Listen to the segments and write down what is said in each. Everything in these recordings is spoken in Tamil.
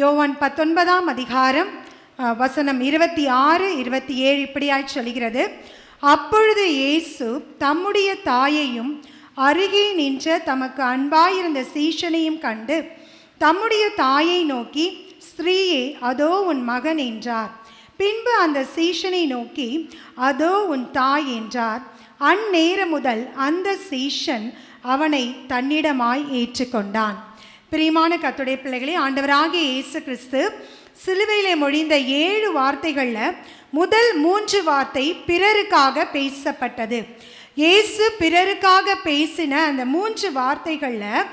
யோவான் பத்தொன்பதாம் அதிகாரம் வசனம் இருபத்தி ஆறு இருபத்தி ஏழு இப்படியாய் சொல்கிறது. அப்பொழுது இயேசு தம்முடைய தாயையும் அருகே நின்ற தமக்கு அன்பாயிருந்த சீஷனையும் கண்டு தம்முடைய தாயை நோக்கி ஸ்திரீயே அதோ உன் மகன் என்றார். பின்பு அந்த சீஷனை நோக்கி அதோ உன் தாய் என்றார். அந்நேரம் முதல் அந்த சீஷன் அவனை தன்னிடமாய் ஏற்றுக்கொண்டான். பிரியமான கத்துடைய பிள்ளைகளே ஆண்டவராகிய இயேசு கிறிஸ்து சிலுவையிலே மொழிந்த ஏழு வார்த்தைகளில் முதல் மூன்று வார்த்தை பிறருக்காக பேசப்பட்டது. இயேசு பிறருக்காக பேசின அந்த மூன்று வார்த்தைகளில்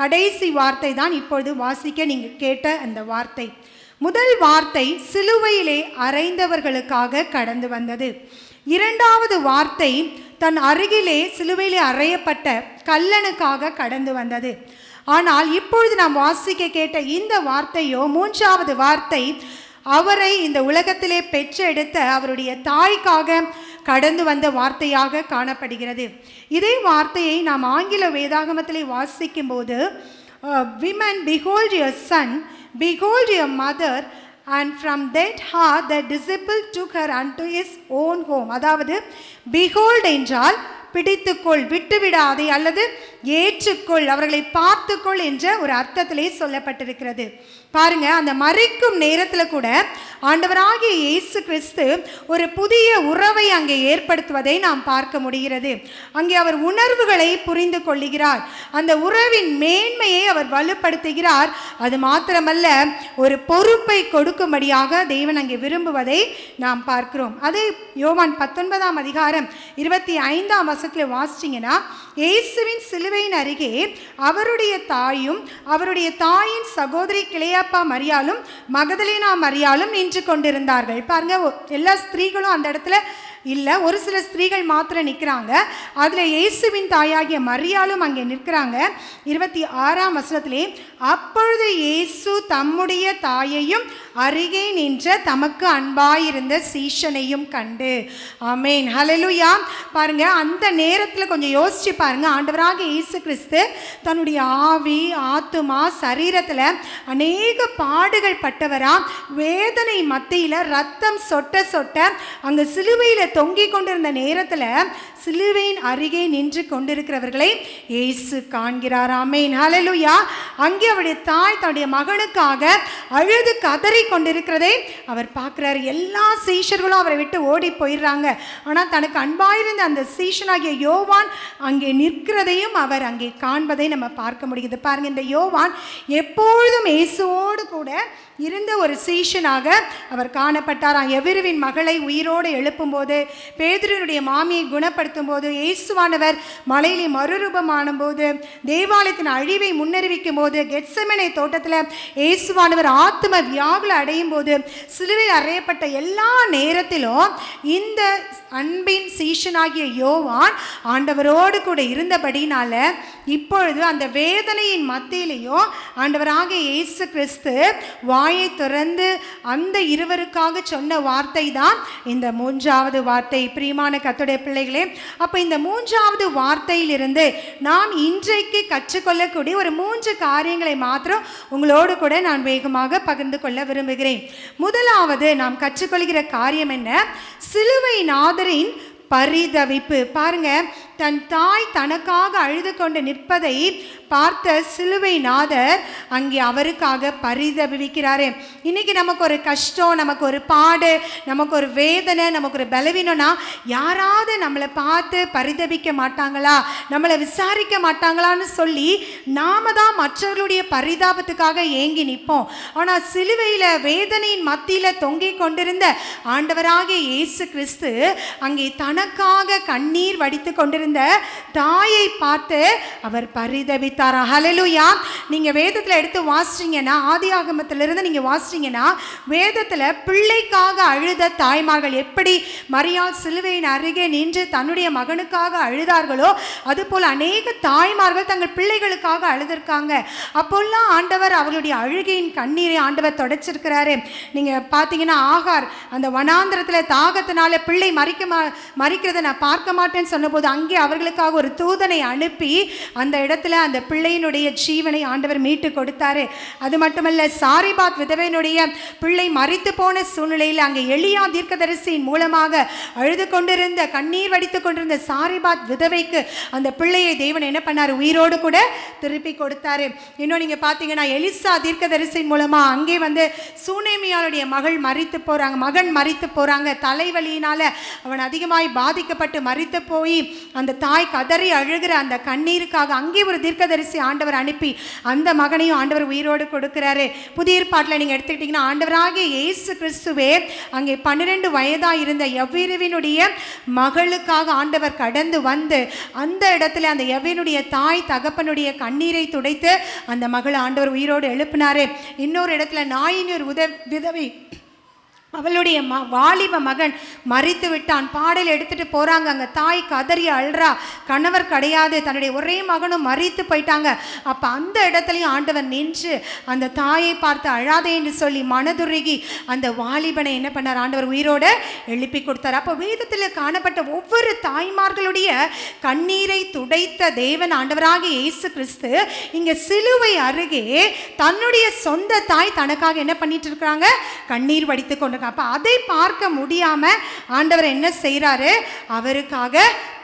கடைசி வார்த்தை தான் இப்பொழுது வாசிக்க நீங்கள் கேட்ட அந்த வார்த்தை. முதல் வார்த்தை சிலுவையிலே அறைந்தவர்களுக்காக கடந்து வந்தது. இரண்டாவது வார்த்தை தன் அருகிலே சிலுவையிலே அறையப்பட்ட கல்லனுக்காக கடந்து வந்தது. ஆனால் இப்பொழுது நாம் வாசிக்க கேட்ட இந்த வார்த்தையோ மூன்றாவது வார்த்தை அவரை இந்த உலகத்திலே பெற்றெடுத்த அவருடைய தாய்க்காக கடந்து வந்த வார்த்தையாக காணப்படுகிறது. இதே வார்த்தையை நாம் ஆங்கில வேதாகமத்திலே வாசிக்கும் போது women behold your son son your mother and from that that the disciple to her and to his own home அதாவது behold என்றால் பிடித்துக்கொள் விட்டுவிடாதே அல்லது ஏற்றுக்கொள் அவர்களை பார்த்துக்கொள் என்ற ஒரு அர்த்தத்திலே சொல்லப்பட்டிருக்கிறது. பாருங்க அந்த மறைக்கும் நேரத்தில் கூட ஆண்டவராகிய இயேசு கிறிஸ்து ஒரு புதிய உறவை அங்கே ஏற்படுத்துவதை நாம் பார்க்க முடிகிறது. அங்கே அவர் உணர்வுகளை புரிந்து கொள்ளுகிறார். அந்த உறவின் மேன்மையை அவர் வலுப்படுத்துகிறார். அது மாத்திரமல்ல ஒரு பொறுப்பை கொடுக்கும்படியாக தேவன் அங்கே விரும்புவதை நாம் பார்க்கிறோம். அதே யோவான் பத்தொன்பதாம் அதிகாரம் இருபத்தி ஐந்தாம் வசத்தில் வாசிச்சிங்கன்னா இயேசுவின் சிலுவையின் அருகே அவருடைய தாயும் அவருடைய தாயின் சகோதரி கிளையாப்பா மரியாலும் மகதலினா மரியாலும் நின்று கொண்டிருந்தார்கள். பாருங்க எல்லா ஸ்திரீகளும் அந்த இடத்துல இல்லை ஒரு சில ஸ்திரீகள் மாத்திரம் நிற்கிறாங்க அதில் இயேசுவின் தாயாகிய மரியாலும் அங்கே நிற்கிறாங்க. இருபத்தி ஆறாம் வசனத்திலே அப்பொழுது இயேசு தம்முடைய தாயையும் அருகே நின்ற தமக்கு அன்பாயிருந்த சீஷனையும் கண்டு. ஆமேன். ஹலலுயா பாருங்க அந்த நேரத்தில் கொஞ்சம் யோசிச்சு பாருங்க. ஆண்டவராக இயேசு கிறிஸ்து தன்னுடைய ஆவி ஆத்துமா சரீரத்தில் அநேக பாடுகள் பட்டவராக வேதனை மத்தியில் ரத்தம் சொட்ட சொட்ட அங்கே சிலுவையில் தொங்கிக் கொண்டிருந்த நேரத்தில் சிலுவையின் அருகே நின்று கொண்டிருக்கிறவர்களை இயேசு காண்கிறார். ஆமேன். ஹalleluya. அங்கே அவருடைய தாய் தன்னுடைய மகனுக்காக அழுது கதறி கொண்டிருக்கிறதை அவர் பார்க்குறாரு. எல்லா சீஷர்களும் அவரை விட்டு ஓடி போயிடுறாங்க. ஆனால் தனக்கு அன்பாயிருந்த அந்த சீஷனாகிய யோவான் அங்கே நிற்கிறதையும் அவர் அங்கே காண்பதை நம்ம பார்க்க முடியுது. பாருங்க இந்த யோவான் எப்பொழுதும் இயேசுவோடு கூட இருந்த ஒரு சீஷனாக அவர் காணப்பட்டாராம். எவிருவின் மகளை உயிரோடு எழுப்பும்போது பேதுருனுடைய மாமியை குணப்படுத்தும் போது இயேசுவானவர் மலையிலே மறுரூபமான போது தேவாலயத்தின் அழிவை முன்னறிவிக்கும் போது கெட்சமனை தோட்டத்தில் இயேசுவானவர் ஆத்ம வியாகுல அடையும் போது சிலுவையில் அறையப்பட்ட எல்லா நேரத்திலும் இந்த அன்பின் சீஷனாகிய யோவான் ஆண்டவரோடு கூட இருந்தபடினால இப்பொழுது அந்த வேதனையின் மத்தியிலையும் ஆண்டவராகிய இயேசு கிறிஸ்து வா வாயை திறந்து அந்த இருவருக்காக சொன்ன வார்த்தை தான் இந்த மூன்றாவது வார்த்தை. பிரியமான கத்துடைய பிள்ளைகளே அப்போ இந்த மூன்றாவது வார்த்தையிலிருந்து நான் இன்றைக்கு கற்றுக்கொள்ளக்கூடிய ஒரு மூன்று காரியங்களை மாத்திரம் உங்களோடு கூட நான் வேகமாக பகிர்ந்து கொள்ள விரும்புகிறேன். முதலாவது நாம் கற்றுக்கொள்கிற காரியம் என்ன? சிலுவை நாதரின் பரிதவிப்பு. பாருங்க தன் தாய் தனக்காக அழுது கொண்டு நிற்பதை பார்த்த சிலுவை நாதர் அங்கே அவருக்காக பரிதபிக்கிறாரு. இன்னைக்கு நமக்கு ஒரு கஷ்டம் நமக்கு ஒரு பாடு நமக்கு ஒரு வேதனை நமக்கு ஒரு பலவீனம்னா யாராவது நம்மளை பார்த்து பரிதபிக்க மாட்டாங்களா? நம்மளை விசாரிக்க மாட்டாங்களான்னு சொல்லி நாம தான் மற்றவர்களுடைய பரிதாபத்துக்காக ஏங்கி நிற்போம். ஆனால் சிலுவையில் வேதனையின் மத்தியில் தொங்கிக் கொண்டிருந்த ஆண்டவராகிய இயேசு கிறிஸ்து அங்கே தனக்காக கண்ணீர் வடித்து கொண்டிருந்த தாயை பார்த்து அவர் பரிதபித்தாரா ஹலலுயா நீங்கள் வேதத்தில் எடுத்து வாசிச்சீங்கன்னா ஆதி ஆகமத்திலிருந்து நீங்கள் வாசிச்சீங்கன்னா வேதத்தில் பிள்ளைக்காக அழுத தாய்மார்கள் எப்படி மரியாள் சிலுவையின் அருகே நின்று தன்னுடைய மகனுக்காக அழுதார்களோ அதுபோல் அநேக தாய்மார்கள் தங்கள் பிள்ளைகளுக்காக அழுதிருக்காங்க. அப்போல்லாம் ஆண்டவர் அவர்களுடைய அழுகையின் கண்ணீரை ஆண்டவர் தொடச்சிருக்கிறாரு. நீங்கள் பார்த்தீங்கன்னா ஆகார் அந்த வனாந்திரத்தில் தாகத்தினால பிள்ளை மறிக்க மா மறிக்கிறதை நான் பார்க்க மாட்டேன்னு சொன்னபோது அங்கே அவர்களுக்காக ஒரு தூதனை அனுப்பி அந்த இடத்துல அந்த பிள்ளையினுடைய ஜீவனை ஆண்டவர் மீட்டு கொடுத்தாரு. அது மட்டுமல்ல சாரிபாத் விதவையினுடைய பிள்ளை மறித்து போன சூழ்நிலையில் அங்கே எளியா தீர்க்கதரிசியின் மூலமாக அழுது கொண்டிருந்த கண்ணீர் வடித்து கொண்டிருந்த சாரிபாத் விதவைக்கு அந்த பிள்ளையை தேவன் என்ன பண்ணார்? உயிரோடு கூட திருப்பி கொடுத்தாரு. இன்னும் நீங்க பார்த்தீங்கன்னா எலிசா தீர்க்கதரிசியின் மூலமா அங்கே வந்து சூனேமியாளுடைய மகள் மறித்து போறாங்க. மகன் மறித்து போறாங்க. தலைவலியினால அவன் அதிகமாய் பாதிக்கப்பட்டு மறித்து போய் அந்த தாய் கதறி அழுகிற அந்த கண்ணீருக்காக அங்கே ஒரு தீர்க்கதரிசி ஆண்டவர் அனுப்பி அந்த மகனையும் ஆண்டவர் உயிரோடு கொடுக்கிறாரு. புதிய ஏற்பாட்டில் நீங்க எடுத்துக்கிட்டீங்கன்னா ஆண்டவராகிய இயேசு கிறிஸ்துவே அங்கே பன்னிரெண்டு வயதா இருந்த எவ்விருவினுடைய மகளுக்காக ஆண்டவர் கடந்து வந்து அந்த இடத்துல அந்த எவ்வினுடைய தாய் தகப்பனுடைய கண்ணீரை துடைத்து அந்த மகளை ஆண்டவர் உயிரோடு எழுப்பினாரு. இன்னொரு இடத்துல நாயினூர் உத விதவை அவளுடைய ம வாலிப மகன் மறித்து விட்டான். பாடல் எடுத்துகிட்டு போகிறாங்க அங்கே. தாய் கதறி அழுறா. கணவர் கிடையாது. தன்னுடைய ஒரே மகனும் மறித்து போயிட்டாங்க. அப்போ அந்த இடத்துலையும் ஆண்டவர் நின்று அந்த தாயை பார்த்து அழாதே என்று சொல்லி மனதுருகி அந்த வாலிபனை என்ன பண்ணார்? ஆண்டவர் உயிரோட எழுப்பி கொடுத்தார். அப்போ வேதத்தில் காணப்பட்ட ஒவ்வொரு தாய்மார்களுடைய கண்ணீரை துடைத்த தேவன் ஆண்டவராக இயேசு கிறிஸ்து இங்கே சிலுவை அருகே தன்னுடைய சொந்த தாய் தனக்காக என்ன பண்ணிட்டு இருக்காங்க கண்ணீர் வடித்து கொண்டு அப்போ அதை பார்க்க முடியாம ஆண்டவர் என்ன செய்கிறாரு அவருக்காக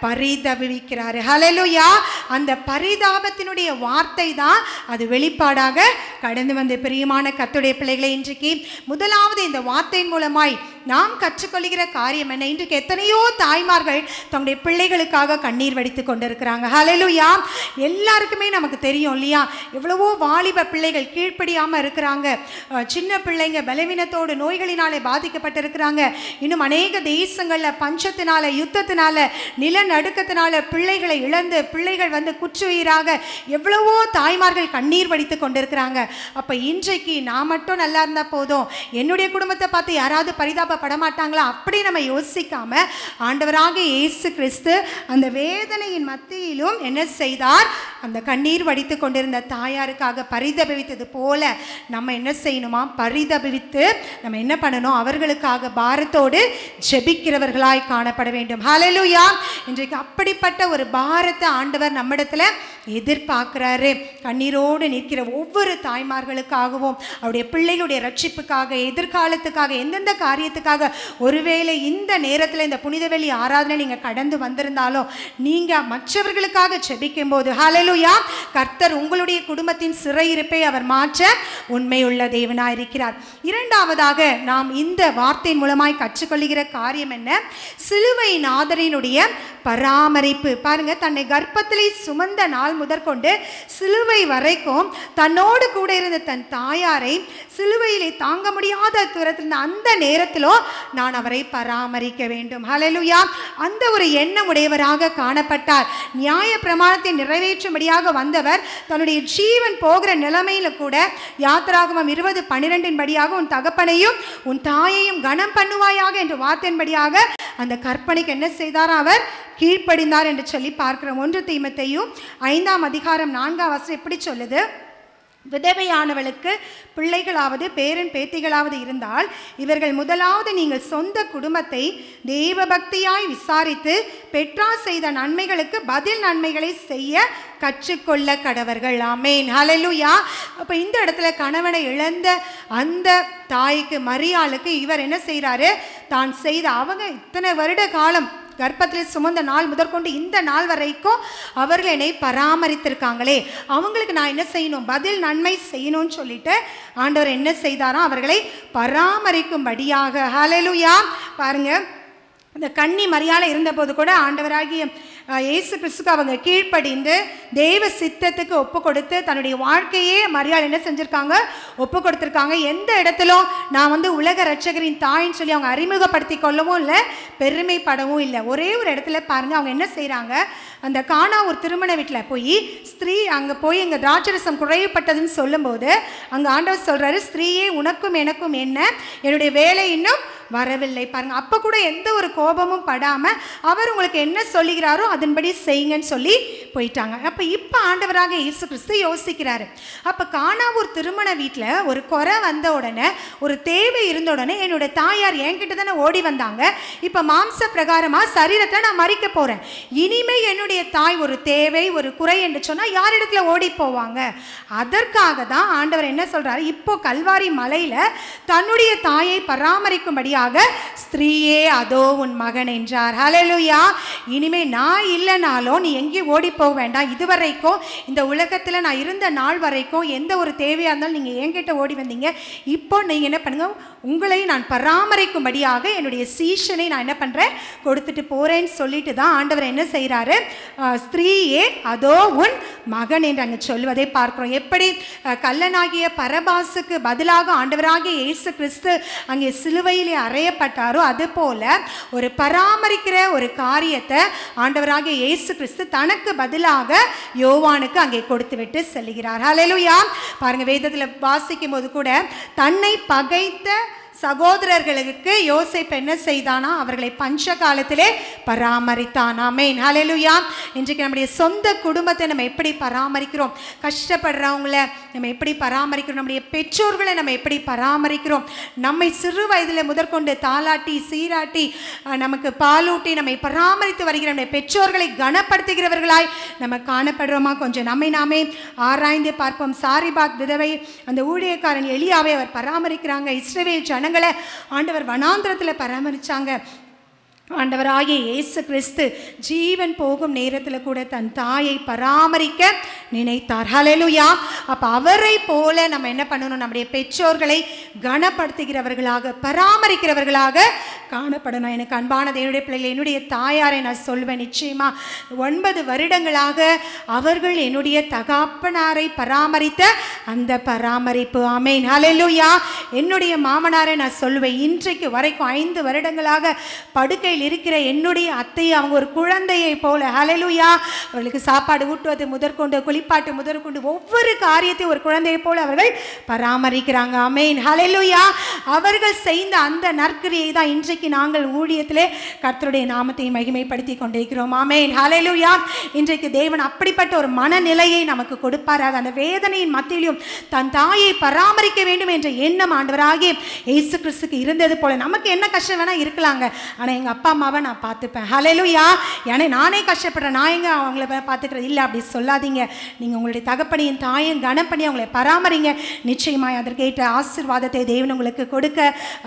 பரிதபிக்கிறாரு ஹலலுயா அந்த பரிதாபத்தினுடைய வார்த்தை தான் அது வெளிப்பாடாக கடந்து வந்த பிரியமான கத்துடைய பிள்ளைகளை இன்றைக்கு முதலாவது இந்த வார்த்தையின் மூலமாய் நாம் கற்றுக்கொள்கிற காரியம் என்ன? இன்றைக்கு எத்தனையோ தாய்மார்கள் தங்களுடைய பிள்ளைகளுக்காக கண்ணீர் வடித்து கொண்டிருக்கிறாங்க. ஹலலுயா எல்லாருக்குமே நமக்கு தெரியும் இல்லையா? எவ்வளவோ வாலிப பிள்ளைகள் கீழ்ப்படியாமல் இருக்கிறாங்க. சின்ன பிள்ளைங்க பலவீனத்தோடு நோய்களினாலே பாதிக்கப்பட்டிருக்கிறாங்க. இன்னும் அநேக தேசங்களில் பஞ்சத்தினால யுத்தத்தினால நடுக்கத்தினால பிள்ளைகளை இழந்து பிள்ளைகள் வந்து குற்றுயிராக எவ்வளவோ தாய்மார்கள் கண்ணீர் வடித்து கொண்டிருக்கிறாங்க. அப்போ இன்றைக்கு நான் மட்டும் நல்லா இருந்தால் போதும். என்னுடைய குடும்பத்தை பார்த்து யாராவது பரிதாபப்பட மாட்டாங்களா அப்படி நம்ம யோசிக்காம ஆண்டவராக இயேசு கிறிஸ்து அந்த வேதனையின் மத்தியிலும் என்ன செய்தார்? அந்த கண்ணீர் வடித்து கொண்டிருந்த தாயாருக்காக பரிதபித்தது போல நம்ம என்ன செய்யணுமா? பரிதபித்து நம்ம என்ன பண்ணணும்? அவர்களுக்காக பாரத்தோடு ஜெபிக்கிறவர்களாய் காணப்பட வேண்டும். ஹalleluya இன்றைக்கு அப்படிப்பட்ட ஒரு பாரத்தை ஆண்டவர் நம்மிடத்தில் எதிர்பார்க்கிறாரு. கண்ணீரோடு நிற்கிற ஒவ்வொரு தாய்மார்களுக்காகவும் அவருடைய பிள்ளைகளுடைய ரட்சிப்புக்காக எதிர்காலத்துக்காக எந்தெந்த காரியத்துக்காக ஒருவேளை இந்த நேரத்தில் இந்த புனிதவெளி ஆராதனை நீங்கள் கடந்து வந்திருந்தாலும் நீங்கள் மற்றவர்களுக்காக செபிக்கும் போது ஹalleluya கர்த்தர் உங்களுடைய குடும்பத்தின் சிறையிருப்பை அவர் மாற்ற உண்மையுள்ள தேவனாக இருக்கிறார். இரண்டாவதாக நாம் இந்த வார்த்தையின் மூலமாய் கற்றுக்கொள்கிற காரியம் என்ன? சிலுவை நாதரினுடைய பராமரிப்பு. பாருங்க தன்னை கர்ப்பத்திலே சுமந்த நாள் முதற்கொண்டு சிலுவை வரைக்கும் தன்னோடு கூட இருந்த தன் தாயாரை சிலுவையிலே தாங்க முடியாத தூரத்தில் அந்த நேரத்திலோ நான் அவரை பராமரிக்க வேண்டும். ஹலலுயா அந்த ஒரு எண்ணம் உடையவராக காணப்பட்டார். நியாய பிரமாணத்தை நிறைவேற்றும்படியாக வந்தவர் தன்னுடைய ஜீவன் போகிற நிலைமையில கூட யாத்திராகமம் இருபது பன்னிரெண்டின் படியாக உன் தகப்பனையும் உன் தாயையும் கனம் பண்ணுவாயாக என்ற வார்த்தையின்படியாக அந்த கற்பனைக்கு என்ன செய்தார் அவர்? கீழ்ப்படிந்தார் என்று சொல்லி பார்க்கிறோம். ஒன்று தீமத்தையும் ஐந்தாம் அதிகாரம் நான்காம் வசனம் எப்படி சொல்லுது? விதவையானவளுக்கு பிள்ளைகளாவது பேரன் பேத்திகளாவது இருந்தால் இவர்கள் முதலாவது நீங்கள் சொந்த குடும்பத்தை தேவபக்தியாய் விசாரித்து பெற்றார் செய்த நன்மைகளுக்கு பதில் நன்மைகளை செய்ய கற்றுக்கொள்ள கடவர்கள். ஆமேன். ஹலலுயா அப்போ இந்த இடத்துல கணவனை இழந்த அந்த தாய்க்கு மரியாளுக்கு இவர் என்ன செய்கிறாரு தான் செய்த அவங்க இத்தனை வருட காலம் கர்ப்பத்தில் சுமந்த நாள் முதற்கொண்டு இந்த நாள் வரைக்கும் அவர்கள் என்னை பராமரித்திருக்காங்களே. அவங்களுக்கு நான் என்ன செய்யணும்? பதில் நன்மை செய்யணும்னு சொல்லிட்டு ஆண்டவர் என்ன செய்தாரோ அவர்களை பராமரிக்கும்படியாக. ஹலலுயா பாருங்க. அந்த கன்னி மரியாதை இருந்தபோது கூட ஆண்டவராகிய இயேசு கிறிஸ்துக்கு அவங்க கீழ்ப்படிந்து தெய்வ சித்தத்துக்கு ஒப்பு கொடுத்து தன்னுடைய வாழ்க்கையே மரியாதை என்ன செஞ்சுருக்காங்க? ஒப்பு கொடுத்துருக்காங்க. எந்த இடத்துலும் நான் வந்து உலக ரட்சகரின் தாயின்னு சொல்லி அவங்க அறிமுகப்படுத்தி கொள்ளவும் இல்லை பெருமைப்படவும் இல்லை. ஒரே ஒரு இடத்துல பாருங்கள் அவங்க என்ன செய்கிறாங்க அந்த காணா ஒரு திருமண வீட்டில் போய் ஸ்திரீ அங்கே போய் எங்கள் திராட்சரசம் குறையப்பட்டதுன்னு சொல்லும்போது அங்கே ஆண்டவர் சொல்கிறாரு ஸ்திரீயே உனக்கும் எனக்கும் என்ன? என்னுடைய வேலை இன்னும் வரவில்லை. பாருங்கள் அப்போ கூட எந்த ஒரு கோபமும் படாமல் அவர் உங்களுக்கு என்ன சொல்லுகிறாரோ அதன்படி செய்யுங்கன்னு சொல்லி போயிட்டாங்க. அப்போ இப்போ ஆண்டவராக இயேசு கிறிஸ்து யோசிக்கிறாரு. அப்போ காணாவூர் திருமண வீட்டில் ஒரு குறை வந்த உடனே ஒரு தேவை இருந்த உடனே என்னுடைய தாயார் என்கிட்ட தானே ஓடி வந்தாங்க. இப்போ மாம்ச பிரகாரமாக சரீரத்தை நான் மறிக்க போகிறேன் இனிமே என்னுடைய தன்னுடைய தாய் ஒரு தேவை ஒரு குறை என்று சொன்னால் யார் இடத்துல ஓடி போவாங்க? அதற்காக தான் ஆண்டவர் என்ன சொல்கிறாரு இப்போ கல்வாரி மலையில் தன்னுடைய தாயை பராமரிக்கும்படியாக ஸ்திரீயே அதோ உன் மகன் என்றார். ஹலலுயா இனிமே நான் இல்லைனாலும் நீ எங்கேயும் ஓடி போக வேண்டாம். இதுவரைக்கும் இந்த உலகத்தில் நான் இருந்த நாள் வரைக்கும் எந்த ஒரு தேவையாக இருந்தாலும் நீங்கள் என்கிட்ட ஓடி வந்தீங்க. இப்போ நீங்கள் என்ன பண்ணுங்க? உங்களை நான் பராமரிக்கும்படியாக என்னுடைய சீஷனை நான் என்ன பண்ணுறேன் கொடுத்துட்டு போகிறேன்னு சொல்லிட்டு தான் ஆண்டவர் என்ன செய்கிறாரு ஸ்திரீயே அதோ உன் மகன் என்று அங்கே சொல்வதை பார்க்கிறோம். எப்படி? கல்லனாகிய பரபாசுக்கு பதிலாக ஆண்டவராகிய இயேசு கிறிஸ்து அங்கே சிலுவையிலே அறையப்பட்டாரோ அதுபோல ஒரு பராமரிக்கிற ஒரு காரியத்தை ஆண்டவராகிய இயேசு கிறிஸ்து தனக்கு பதிலாக யோவானுக்கு அங்கே கொடுத்து விட்டு செல்கிறார். யார் பாருங்கள் வேதத்தில் வாசிக்கும் போது கூட தன்னை பகைத்த சகோதரர்களுக்கு யோசிப்பு என்ன செய்தானா? அவர்களை பஞ்ச காலத்திலே பராமரித்தான். ஆமென். அலையலுயா இன்றைக்கு நம்முடைய சொந்த குடும்பத்தை நம்ம எப்படி பராமரிக்கிறோம்? கஷ்டப்படுறவங்கள நம்ம எப்படி பராமரிக்கிறோம்? நம்முடைய பெற்றோர்களை நம்ம எப்படி பராமரிக்கிறோம்? நம்மை சிறு வயதில் முதற்கொண்டு தாலாட்டி சீராட்டி நமக்கு பாலூட்டி நம்மை பராமரித்து வருகிற நம்முடைய பெற்றோர்களை கனப்படுத்துகிறவர்களாய் நம்ம காணப்படுறோமா? கொஞ்சம் நம்மை நாமே ஆராய்ந்து பார்ப்போம். சாரிபாத் விதவை அந்த ஊழியக்காரன் எளியாவை அவர் பராமரிக்கிறாங்க. இஸ்ரவேல் ஜனங்களை ஆண்டவர் வனாந்திரத்தில் பராமரிச்சாங்க. ஆண்டவராகிய இயேசு கிறிஸ்து ஜீவன் போகும் நேரத்தில் கூட தன் தாயை பராமரிக்க நினைத்தார். ஹலலுயா அப்போ அவரை போல நம்ம என்ன பண்ணணும்? நம்முடைய பெற்றோர்களை கனப்படுத்துகிறவர்களாக பராமரிக்கிறவர்களாக காணப்படணும். எனக்கு அன்பானது என்னுடைய பிள்ளைகள் என்னுடைய தாயாரை நான் சொல்வேன் நிச்சயமாக ஒன்பது வருடங்களாக அவர்கள் என்னுடைய தகாப்பனாரை பராமரித்த அந்த பராமரிப்பு. அமைன் ஹலலுயா என்னுடைய மாமனாரை நான் சொல்வேன். இன்றைக்கு வரைக்கும் ஐந்து வருடங்களாக படுக்கையில் இருக்கிற என்னுடைய அத்தையை அவங்க ஒரு குழந்தையை போல ஹலலுயா அவர்களுக்கு சாப்பாடு ஊட்டுவது முதற்கொண்டு குளிப்பாட்டு முதற்கொண்டு ஒவ்வொரு காரியத்தையும் ஒரு குழந்தையை போல அவர்கள் பராமரிக்கிறாங்க. அமேன் ஹலலுயா அவர்கள் செய்த அந்த நற்கிரியை தான் இன்றைக்கு நாங்கள் ஊழியத்திலே கர்த்தருடைய நாமத்தை மகிமைப்படுத்தி கொண்டிருக்கிறோம். ஆமேன். ஹலலுயா இன்றைக்கு தேவன் அப்படிப்பட்ட ஒரு மனநிலையை நமக்கு கொடுப்பாராக அந்த வேதனையின் மத்தியிலும் தன் தாயை பராமரிக்க வேண்டும் என்ற எண்ணம் ஆண்டவராகி இயேசு கிறிஸ்துக்கு இருந்தது போல. நமக்கு என்ன கஷ்டம் வேணால் இருக்கலாங்க. ஆனால் எங்கள் அப்பா அம்மாவை நான் பார்த்துப்பேன். ஹalleluya ஏன்னா நானே கஷ்டப்படுறேன். நான் எங்கே அவங்கள பார்த்துக்கிறது? இல்லை அப்படி சொல்லாதீங்க. நீங்கள் உங்களுடைய தகப்பனையும் தாயும் கனப்பணி அவங்களை பராமரிங்க. நிச்சயமாக அதற்கேற்ற ஆசிர்வாதத்தை தேவன் உங்களுக்கு கொடுக்க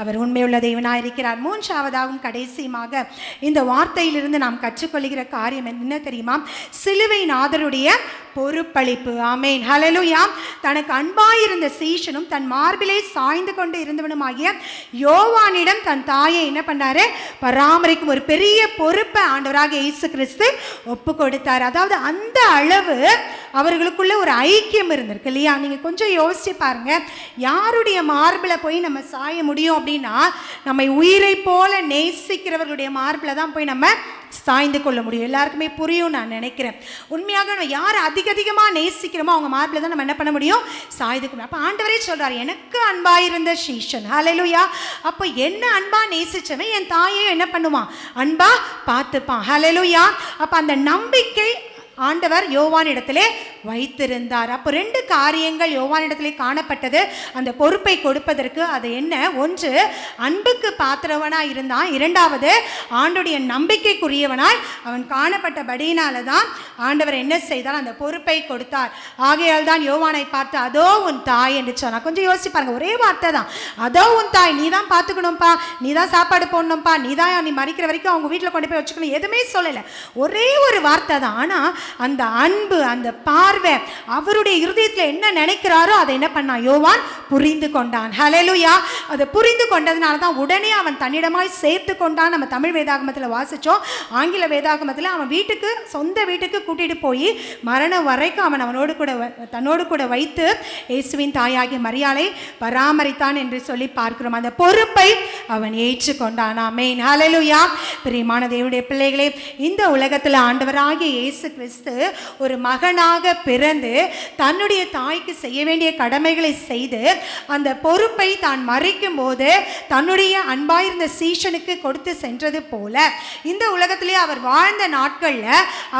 அவர் உண்மையுள்ள தெய்வனாக இருக்கிறார். மூன்றாவதாகவும் கடைசியுமாக இந்த வார்த்தையிலிருந்து நாம் கற்றுக்கொள்கிற காரியம் என்ன தெரியுமா? சிலுவை நாதருடைய பொறுப்பளிப்பு. ஆமேன். ஹலலுயா தனக்கு அன்பாயிருந்த சீஷனும் தன் மார்பிலே சாய்ந்து கொண்டு இருந்தவனுமாகிய யோவானிடம் தன் தாயை என்ன பண்ணாரு? பராமரிக்கும் ஒரு பெரிய பொறுப்பை ஆண்டவராக இயேசு கிறிஸ்து ஒப்பு கொடுத்தார் அதாவது அந்த அளவு அவர்களுக்குள்ள ஒரு ஐக்கியம் இருந்திருக்கு இல்லையா? நீங்கள் கொஞ்சம் யோசிச்சு பாருங்க. யாருடைய மார்பில் போய் நம்ம சாய முடியும் அப்படின்னா நம்மை உயிரை போல நேசிக்கிறவர்களுடைய மார்பில் தான் போய் நம்ம சாய்ந்து கொள்ள முடியும். எல்லாருக்குமே புரியும் நான் நினைக்கிறேன். உண்மையாக நம்ம யார் அதிக அதிகமாக நேசிக்கிறோமோ அவங்க மார்பில் தான் நம்ம என்ன பண்ண முடியும்? சாய்ந்து கொள்ள அப்போ ஆண்டவரே சொல்கிறார் எனக்கு அன்பாயிருந்த சீஷன். ஹலலுயா அப்போ என்ன அன்பாக நேசித்தவன் என் தாயே என்ன பண்ணுவான்? அன்பாக பார்த்துப்பான். ஹலலுயா அப்போ அந்த நம்பிக்கை ஆண்டவர் யோவானிடத்திலே வைத்திருந்தார். அப்போ ரெண்டு காரியங்கள் யோவானிடத்திலே காணப்பட்டது. அந்த பொறுப்பை கொடுப்பதற்கு அது என்ன? ஒன்று அன்புக்கு பாத்திரவனாய் இருந்தான். இரண்டாவது ஆண்டுடைய நம்பிக்கைக்குரியவனாய் அவன் காணப்பட்டபடியினால தான் ஆண்டவர் என்ன செய்தால் அந்த பொறுப்பை கொடுத்தார். ஆகையால் தான் யோவானை பார்த்து அதோ உன் தாய் என்று சொன்னான் கொஞ்சம் யோசிச்சு பாருங்க ஒரே வார்த்தை தான். அதோ உன் தாய் நீ தான் பார்த்துக்கணும்ப்பா நீ தான் சாப்பாடு போடணும்ப்பா நீ தான் நீ மறிக்கிற வரைக்கும் அவங்க வீட்டில் கொண்டு போய் வச்சுக்கணும். எதுவுமே சொல்லலை. ஒரே ஒரு வார்த்தை தான். ஆனால் அந்த அன்பு அந்த பார்வை அவருடைய இருதயத்தில் என்ன நினைக்கிறாரோ அதை என்ன பண்ணான்? யோவான் புரிந்து கொண்டான். ஹalleluya அதை புரிந்து கொண்டதுனால தான் உடனே அவன் தன்னிடமாய் சேர்த்து கொண்டான். நம்ம தமிழ் வேதாகமத்தில் வாசிச்சோம். ஆங்கில வேதாகமத்தில் அவன் வீட்டுக்கு சொந்த வீட்டுக்கு கூட்டிட்டு போய் மரணம் வரைக்கும் அவன் அவனோடு கூட தன்னோடு கூட வைத்து இயேசுவின் தாயாகிய மரியாதை பராமரித்தான் என்று சொல்லி பார்க்கிறோம். அந்த பொறுப்பை அவன் ஏற்றுக்கொண்டான். ஆமென் ஹalleluya பிரியமான தேவனுடைய பிள்ளைகளே இந்த உலகத்தில் ஆண்டவராகிய இயேசு கிறிஸ்து ஒரு மகனாக பிறந்து தன்னுடைய தாய்க்கு செய்ய வேண்டிய கடமைகளை செய்து அந்த பொறுப்பை தான் மறைக்கும் போது தன்னுடைய அன்பாயிருந்த சீஷனுக்கு கொடுத்து சென்றது போல இந்த உலகத்திலே அவர் வாழ்ந்த நாட்களில்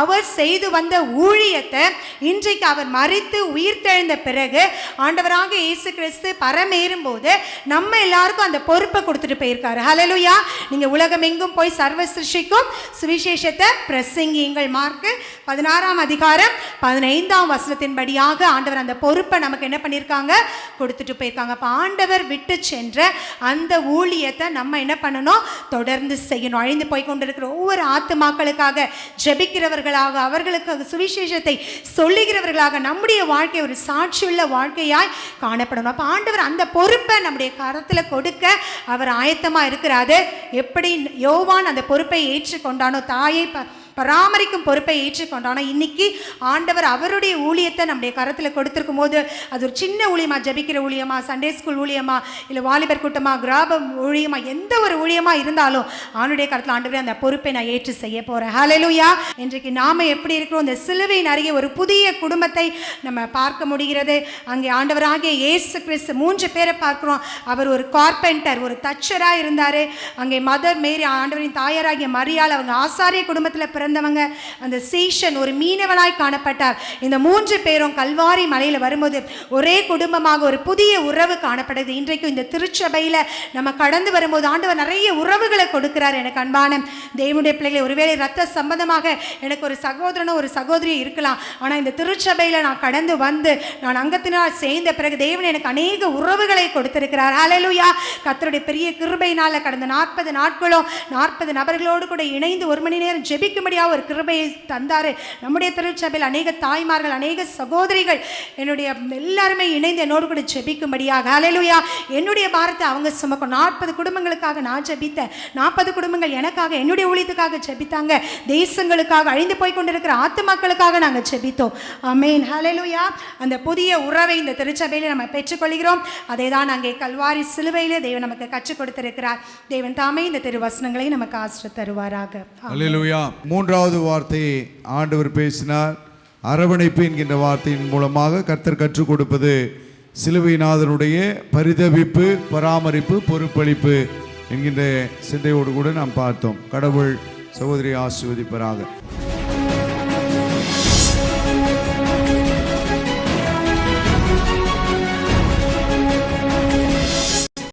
அவர் செய்து வந்த ஊழியத்தை இன்றைக்கு அவர் மறித்து உயிர்த்தெழுந்த பிறகு ஆண்டவராக இயேசு கிறிஸ்து பரமேறும் போது நம்ம எல்லாருக்கும் அந்த பொறுப்பை கொடுத்துட்டு போயிருக்காரு. ஹலலுயா நீங்கள் உலகம் எங்கும் போய் சர்வ சிருஷ்டிக்கும் சுவிசேஷத்தை பிரசங்கியுங்கள். மார்க்கு பதினாறாம் அதிகாரம் பதினைந்து ஐந்தாம் வசனத்தின்படியாக ஆண்டவர் அந்த பொறுப்பை நமக்கு என்ன பண்ணியிருக்காங்க? கொடுத்துட்டு போயிருக்காங்க. அப்போ ஆண்டவர் விட்டு சென்ற அந்த ஊழியத்தை நம்ம என்ன பண்ணணும்? தொடர்ந்து செய்யணும். அழிந்து போய் கொண்டிருக்கிற ஒவ்வொரு ஆத்துமாக்களுக்காக ஜெபிக்கிறவர்களாக அவர்களுக்கு சுவிசேஷத்தை சொல்லுகிறவர்களாக நம்முடைய வாழ்க்கை ஒரு சாட்சியுள்ள வாழ்க்கையாய் காணப்படணும். அப்போ ஆண்டவர் அந்த பொறுப்பை நம்முடைய கரத்தில் கொடுக்க அவர் ஆயத்தமாக இருக்கிறாரு. எப்படி யோவான் அந்த பொறுப்பை ஏற்றுக்கொண்டானோ தாயை ப பராமரிக்கும் பொறுப்பை ஏற்றுக்கொண்டானோ. இன்னைக்கு ஆண்டவர் அவருடைய ஊழியத்தை நம்முடைய கரத்தில் கொடுத்துருக்கும் போது அது ஒரு சின்ன ஊழியமாக ஜெபிக்கிற ஊழியமா சண்டே ஸ்கூல் ஊழியமா இல்லை வாலிபர் கூட்டமாக கிராபம் ஊழியமா எந்த ஒரு ஊழியமாக இருந்தாலும் ஆண்டுடைய கரத்தில் ஆண்டவரே அந்த பொறுப்பை நான் ஏற்று செய்ய போகிறேன் ஹalleluya இன்றைக்கு நாம் எப்படி இருக்கிறோம்? இந்த சிலுவையின் அருகே ஒரு புதிய குடும்பத்தை நம்ம பார்க்க முடிகிறது. அங்கே ஆண்டவராகிய இயேசு கிறிஸ்து மூன்று பேரை பார்க்குறோம். அவர் ஒரு கார்பெண்டர் ஒரு தச்சராக இருந்தார் அங்கே மதர் மேரி ஆண்டவரின் தாயாராகிய மரியால் அவங்க ஆசாரிய குடும்பத்தில் பிறந்தவங்க. அந்த சீஷன் ஒரு மீனவனாய் காணப்பட்டார். இந்த மூன்று பேரும் கல்வாரி மலையில் வரும்போது ஒரே குடும்பமாக ஒரு புதிய உறவு காணப்படுது. இன்றைக்கும் இந்த திருச்சபையில் நம்ம கடந்து வரும்போது ஆண்டவர் நிறைய உறவுகளை கொடுக்கிறார் எனக்கு அன்பான தேவனுடைய பிள்ளைகளை. ஒருவேளை ரத்த சம்பந்தமாக எனக்கு ஒரு சகோதரனோ ஒரு சகோதரியும் இருக்கலாம். ஆனால் இந்த திருச்சபையில் நான் கடந்து வந்து நான் அங்கத்தினால் சேர்ந்த பிறகு தேவன் எனக்கு அநேக உறவுகளை கொடுத்திருக்கிறார். அலலுயா கத்தருடைய பெரிய கிருபையினால் கடந்த நாற்பது நாட்களும் நாற்பது நபர்களோடு கூட இணைந்து ஒரு மணி நேரம் ஜெபிக்கும்படியாக ஒரு கிருபையை தந்தாரு. நம்முடைய திருச்சபையில் அநேக தாய்மார்கள் அநேக சகோதரிகள் என்னுடைய எல்லாருமே இணைந்து என்னோடு கூட ஜெபிக்கும்படியாக. அலையிலுயா என்னுடைய பாரத்தை அவங்க சுமக்கும். நாற்பது குடும்பங்களுக்காக நான் ஜெபித்தேன். நாற்பது குடும்பங்கள் எனக்காக என்னுடைய ஊழியத்துக்காக ஜெபித்தாங்க. தேசங்களுக்காக அழிந்து போய் கொண்டிருக்கிற ஆத்துமாக்களுக்காக நாங்கள் ஜெபித்தோம். அமேன் ஹalleluya அந்த புதிய உறவை இந்த திருச்சபையில் நம்ம பெற்றுக்கொள்கிறோம். அதை தான் அங்கே கல்வாரி சிலுவையில் தேவன் நமக்கு கற்றுக் கொடுத்திருக்கிறார். தேவன் தாமே இந்த திருவசனங்களை நமக்கு ஆசிர தருவாராக. அல்லேலூயா மூன்றாவது வார்த்தையை ஆண்டவர் பேசினார். அரவணைப்பு என்கின்ற வார்த்தையின் மூலமாக கர்த்தர் கற்றுக் கொடுப்பது சிலுவைநாதனுடைய பரிதவிப்பு பராமரிப்பு பொறுப்பளிப்பு என்கின்ற சிந்தையோடு கூட நாம் பார்த்தோம். கடவுள் சகோதரி ஆசிர்வதிப்பராக.